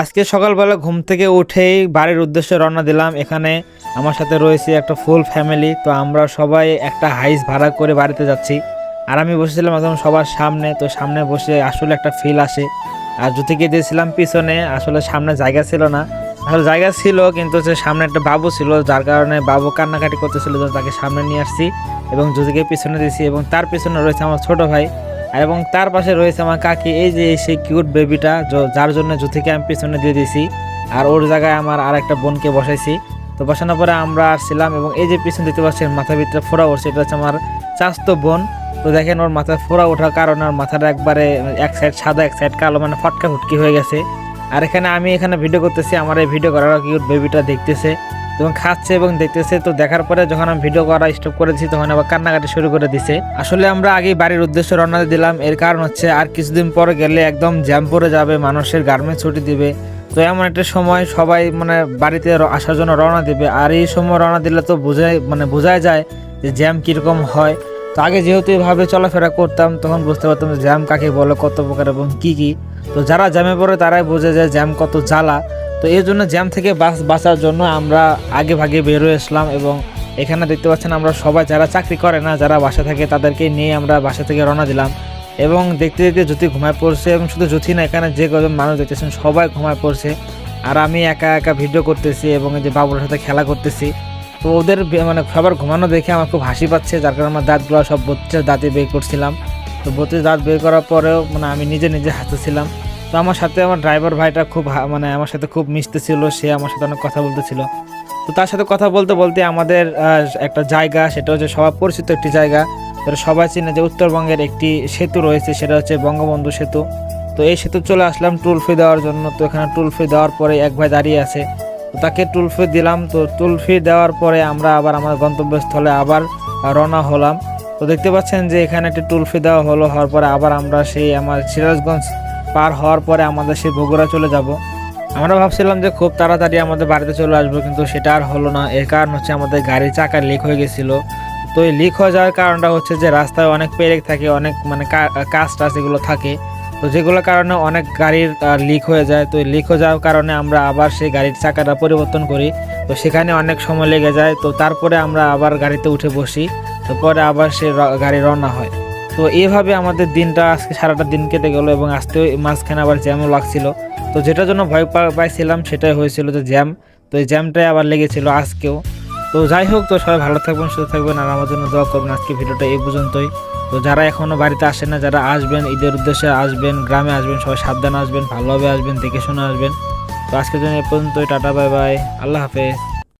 আজকে সকালবেলা ঘুম থেকে উঠেই বাড়ির উদ্দেশ্যে রওনা দিলাম। এখানে আমার সাথে রয়েছে একটা ফুল ফ্যামিলি তো আমরা সবাই একটা হাইস ভাড়া করে বাড়িতে যাচ্ছি। আর আমি বসেছিলাম একদম সবার সামনে, তো সামনে বসে আসলে একটা ফিল আসে। আর জ্যোতিকে দিয়েছিলাম পিছনে, আসলে সামনে জায়গা ছিল না। আসলে জায়গা ছিল, কিন্তু হচ্ছে সামনে একটা বাবু ছিল, যার কারণে বাবু কান্নাকাটি করতেছিল তাকে সামনে নিয়ে আসছি। এবং জ্যোতিকে পিছনে দিয়েছি, এবং তার পিছনে রয়েছে আমার ছোট ভাই। এবং তার পাশে রয়েছে আমার কাকি, এই যে সেই কিউট বেবিটা যার জন্য জ্যোতিকে আমি পিছনে দিয়ে দিয়েছি। আর ওর জায়গায় আমার আর একটা বোনকে বসাইছি। তো বসানোর পরে আমরা আসছিলাম এবং এই যে পিছনে দেখতে পাচ্ছেন, মাথার ভিতরে ফোড়া উঠছে এটা হচ্ছে আমার চাস্তো বোন। তো দেখেন ওর মাথায় ফোড়া ওঠার কারণে ওর মাথাটা একবারে এক সাইড সাদা, এক সাইড কালো মানে ফটকা ফুটকি হয়ে গেছে। আর এখানে আমি এখানে ভিডিও করতেছি, আমার এই ভিডিও করার কিউট বেবিটা দেখতেছে। এবং খাচ্ছে এবং দেখতেছে, তো দেখার পরে যখন আমি ভিডিও করা স্টপ করেছি, তখন আবার কান্নাকাটি শুরু করে দিছে। আসলে আমরা আগেই বাড়ির উদ্দেশ্যে রওনা দিলাম। এর কারণ হচ্ছে, আর কিছুদিন পরে গেলে একদম জ্যাম পড়ে যাবে, মানুষের গার্মেন্টস ছুটি দিবে। তো এমন একটা সময় সবাই মানে বাড়িতে আসার জন্য রওনা দিবে। আর এই সময় রওনা দিলে তো বোঝাই মানে বোঝাই যায় যে জ্যাম কীরকম হয়। তো আগে যেহেতু এভাবে চলাফেরা করতাম, তখন বুঝতে পারতাম যে জ্যাম কাকে বলে, কত প্রকার এবং কী কী। তো যারা জ্যামে পড়ে, তারাই বোঝে যে জ্যাম কত জ্বালা। তো এই জন্য জ্যাম থেকে বাস বাঁচার জন্য আমরা আগে ভাগে বেরোয় আসলাম এবং এখানে দেখতে পাচ্ছেন আমরা সবাই যারা চাকরি করে না, যারা বাসা থাকে, তাদেরকে নিয়ে আমরা বাসা থেকে রওনা দিলাম। এবং দেখতে দেখতে জ্যোতি ঘুমায় পড়ছে এবং শুধু জ্যোতি না, এখানে যে কজন মানুষ দেখতেছেন সবাই ঘুমায় পড়ছে। আর আমি একা একা ভিডিও করতেছি এবং এই যে বাবুর সাথে খেলা করতেছি। তো ওদের মানে সবার ঘুমানো দেখে আমার খুব হাসি পাচ্ছে, যার কারণে আমার দাঁতগুলো সব বত্রিশ দাঁতে বের করছিলাম। তো বত্রিশ দাঁত বের করার পরেও মানে আমি নিজে নিজে হাসতেছিলাম। আমার সাথে আমার ড্রাইভার ভাইটা খুব মানে আমার সাথে খুব মিশতে ছিল, সে আমার সাথে অনেক কথা বলতেছিল। তো তার সাথে কথা বলতে বলতে আমাদের একটা জায়গা, সেটা হচ্ছে সবার পরিচিত একটি জায়গা, যেটা সবাই চিনে যে উত্তরবঙ্গের একটি সেতু রয়েছে, সেটা হচ্ছে বঙ্গবন্ধু সেতু। তো এই সেতু চলে আসলাম টুল ফি দেওয়ার জন্য। তো এখানে টুল ফি দেওয়ার পরে এক ভাই দাঁড়িয়ে আছে। তো তাকে টুল ফি দিলাম। তো টুল ফি দেওয়ার পরে আমরা আবার আমাদের গন্তব্যস্থলে আবার রওনা হলাম। তো দেখতে পাচ্ছেন যে এখানে একটি টুল ফি দেওয়া হলো, হওয়ার পরে আবার আমরা সেই আমার সিরাজগঞ্জ পার হওয়ার পরে আমাদের সেই বগুড়া চলে যাব। আমরা ভাবছিলাম যে খুব তাড়াতাড়ি আমাদের বাড়িতে চলে আসব, কিন্তু সেটা আর হলো না। এর কারণ হচ্ছে আমাদের গাড়ির চাকা লিক হয়ে গেছিল। তো এই লিক হয়ে যাওয়ার কারণটা হচ্ছে যে রাস্তায় অনেক পেরেক থাকে, অনেক মানে কাজ টাজ এগুলো থাকে। তো যেগুলোর কারণে অনেক গাড়ির লিক হয়ে যায়। তো লিক হয়ে যাওয়ার কারণে আমরা আবার সেই গাড়ির চাকাটা পরিবর্তন করি। তো সেখানে অনেক সময় লেগে যায়। তো তারপরে আমরা আবার গাড়িতে উঠে বসি। তো পরে আবার সে গাড়ি রওনা হয়। তো এইভাবে আমাদের দিনটা আজকে সারাটা দিন কেটে গেল এবং আসতেও মাঝখানে আবার জ্যামও লাগছিল। তো যেটার জন্য ভয় পাইছিলাম সেটাই হয়েছিল যে জ্যাম তো এই জ্যামটাই আবার লেগেছিল আজকেও। তো যাই হোক, তো সবাই ভালো থাকবেন, সুস্থ থাকবেন আর আমার জন্য দোয়া করবেন আজকে ভিডিওটা এই পর্যন্তই। তো যারা এখনও বাড়িতে আসেন না, যারা আসবেন, ঈদের উদ্দেশ্যে আসবেন, গ্রামে আসবেন, সবাই সাবধানে আসবেন, ভালোভাবে আসবেন, দেখে শুনে আসবেন। তো আজকের জন্য এ পর্যন্তই, টাটা, বাই বাই, আল্লাহ হাফেজ।